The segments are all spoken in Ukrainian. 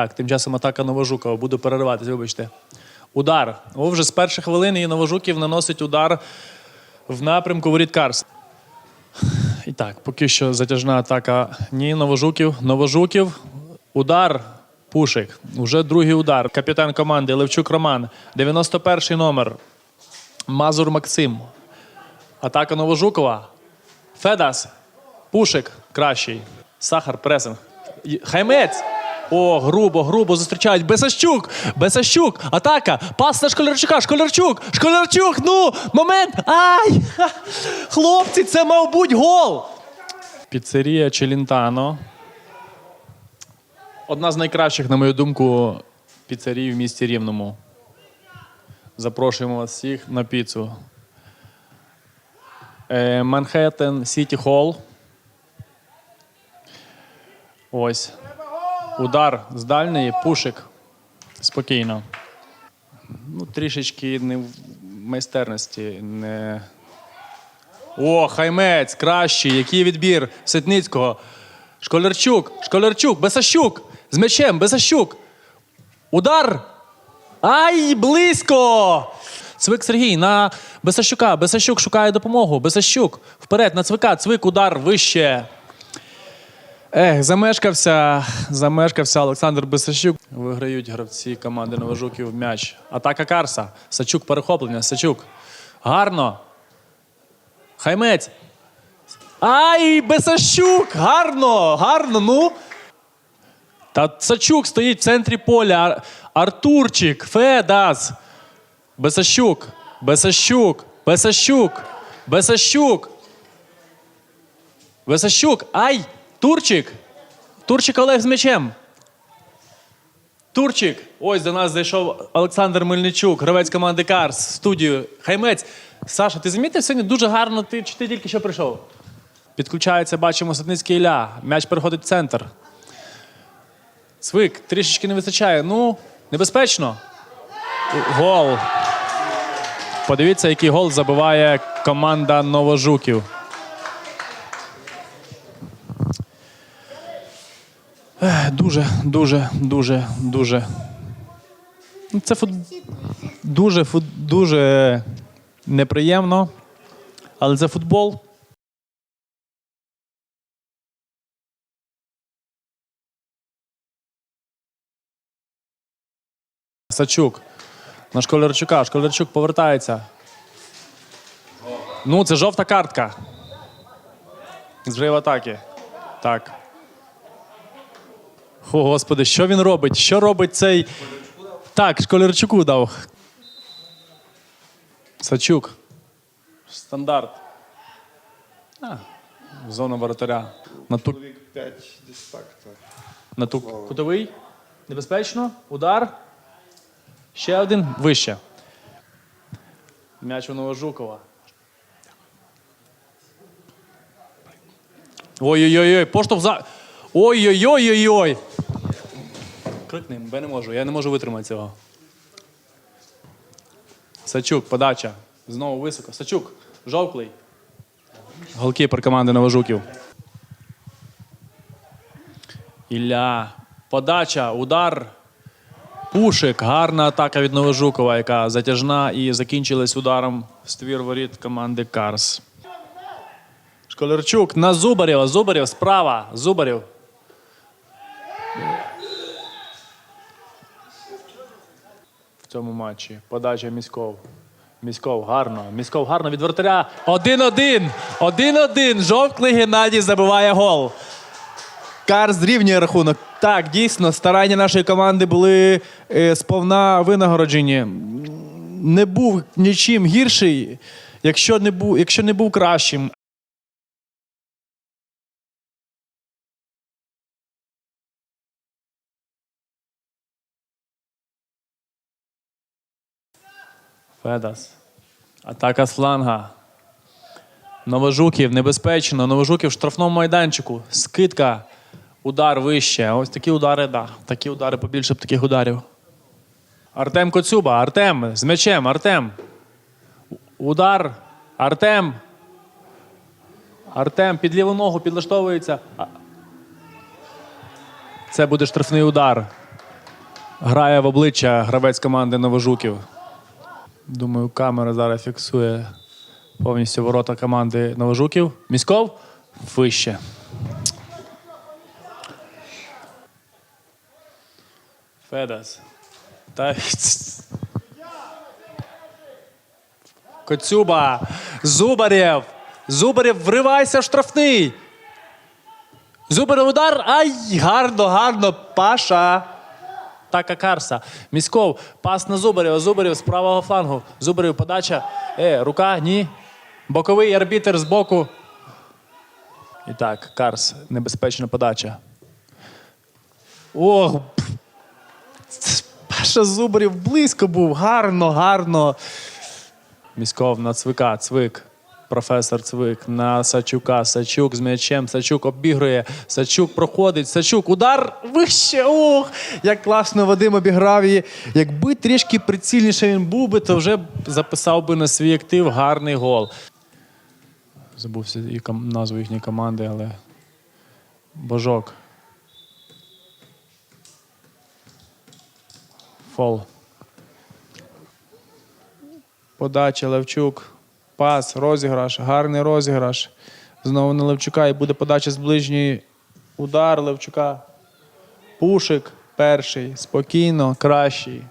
Так, тим часом атака Новожукова. Буду перериватись, вибачте. Удар. О, вже з перших хвилин і Новожуків наносить удар в напрямку воріт Карс. І так, поки що затяжна атака. Ні, Новожуків. Новожуків. Удар. Пушик. Уже другий удар. Капітан команди Левчук Роман. 91-й номер. Мазур Максим. Атака Новожукова. Федас. Пушик кращий. Сахар, пресинг. Хаймець. О, грубо, грубо зустрічають. Бесащук! Бесащук! Атака! Пас на Школярчука! Школярчук! Школярчук! Ну! Момент! Ай! Хлопці, це мав бути гол! Піцерія Челінтано. Одна з найкращих, на мою думку, піцерій в місті Рівному. Запрошуємо вас всіх на піцу. Е, Манхеттен Сіті Холл. Ось. Удар з дальньої, пушик. Спокійно. Ну, трішечки не в майстерності. Не... О, Хаймець, кращий. Який відбір Ситницького. Школярчук, Школярчук, Бесащук. З м'ячем, Бесащук. Удар. Ай, близько! Цвик Сергій на Бесащука. Бесащук шукає допомогу. Бесащук. Вперед на цвика. Цвик, удар вище. Ех, замешкався, замешкався Олександр Бесащук. Виграють гравці команди Новожуків м'яч. Атака Карса. Сачук перехоплення. Сачук. Гарно. Хаймець. Ай, Бесащук! Гарно! Гарно, ну. Та Сачук стоїть в центрі поля. Ар- Артурчик, Федас. Бесащук. Бесащук. Бесащук. Бесащук. Бесащук. Ай! Турчик. Турчик Олег з м'ячем. Турчик. Ось до нас зайшов Олександр Мельничук, гравець команди Карс студію. Хаймець. Саша, ти замітив сьогодні дуже гарно, ти, чи ти тільки що прийшов? Підключається, бачимо Сатницький Ілля. М'яч переходить в центр. Цвик, трішечки не вистачає. Ну, небезпечно. Гол. Подивіться, який гол забиває команда Новожуків. Дуже, дуже, дуже, дуже. Ну, Це фут... дуже, фут... дуже неприємно. Але це футбол. Сачук. На Школярчука. Школярчук повертається. Ну, це жовта картка. Зрив атаки. Так. О, господи, що він робить? Що робить цей. Так, Школярчуку дав. Сачук. Стандарт. А, зона воротаря. На ту, Чоловік 5 десь так. так. на ту кутовий. Небезпечно. Удар. Ще один. Вище. М'яч у Новожукова. Ой-ой-ой, поштовх за. Ой-ой-ой-ой-ой. Крикни, бо я не можу. Я не можу витримати цього. Сачук, подача. Знову високо. Сачук, жовклий. Голкіпер команди Новожуків. Ілля. Подача, удар. Пушик. Гарна атака від Новожукова, яка затяжна і закінчилась ударом в ствір воріт команди Карс. Школярчук на Зубарєва. Зубарєв справа. Зубарєв. Цьому матчі. Подача Міськов. Міськов гарно. Міськов гарно від вратаря. Один-один. Один-один. Жовклий Геннадій забиває гол. Карс зрівнює рахунок. Так, дійсно, старання нашої команди були е, сповна винагороджені. Не був нічим гірший, якщо не був, якщо не був кращим. Федас. Атака з фланга. Новожуків небезпечно. Новожуків в штрафному майданчику. Скидка. Удар вище. Ось такі удари, да. Такі удари, побільше б таких ударів. Артем Коцюба. Артем з м'ячем. Артем. Удар. Артем. Артем під ліву ногу підлаштовується. Це буде штрафний удар. Грає в обличчя гравець команди Новожуків. Думаю, камера зараз фіксує повністю ворота команди Новожуків. Міськов вище. Федас. Та... Коцюба. Зубарєв. Зубарєв, вривайся штрафний. Зубарєв удар. Ай, гарно, гарно. Паша. Така Карса. Міськов. Пас на Зубарєва. Зубарєв з правого флангу. Зубарєв подача. Е, рука, ні. Боковий арбітер з боку. І так, Карс. Небезпечна подача. Ох, Паша Зубарів близько був. Гарно, гарно. Міськов на Цвика, Цвик. Професор Цвик на Сачука. Сачук з м'ячем. Сачук обігрує. Сачук проходить. Сачук. Удар вище. Ох! Як класно Вадим обіграв її. Якби трішки прицільніше він був би, то вже записав би на свій актив гарний гол. Забувся і назву їхньої команди, але. Божок. Фол. Подача Левчук. Пас, розіграш, гарний розіграш. Знову на Левчука і буде подача з ближньої. Удар Левчука. Пушик перший. Спокійно, кращий.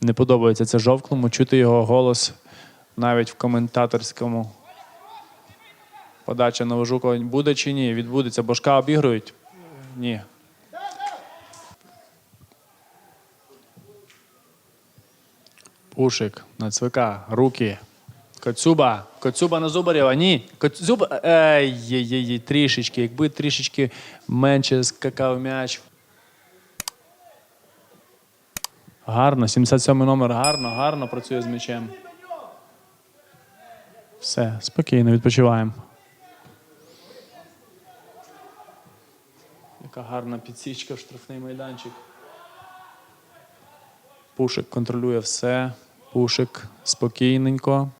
Не подобається це жовтному. Чути його голос навіть в коментаторському. Подача Новожукова буде чи ні? Відбудеться. Божка обігрують? Ні. Пушик на цвика. Руки. Коцюба. Коцюба на Зубарєва. Ні. Коцюба. Ей, єй, єй, єй, трішечки. Якби трішечки менше скакав м'яч. Гарно, 77-й номер гарно, гарно працює з м'ячем. Все, спокійно, відпочиваємо. Яка гарна підсічка в штрафний майданчик. Пушик контролює все. Пушик спокійненько.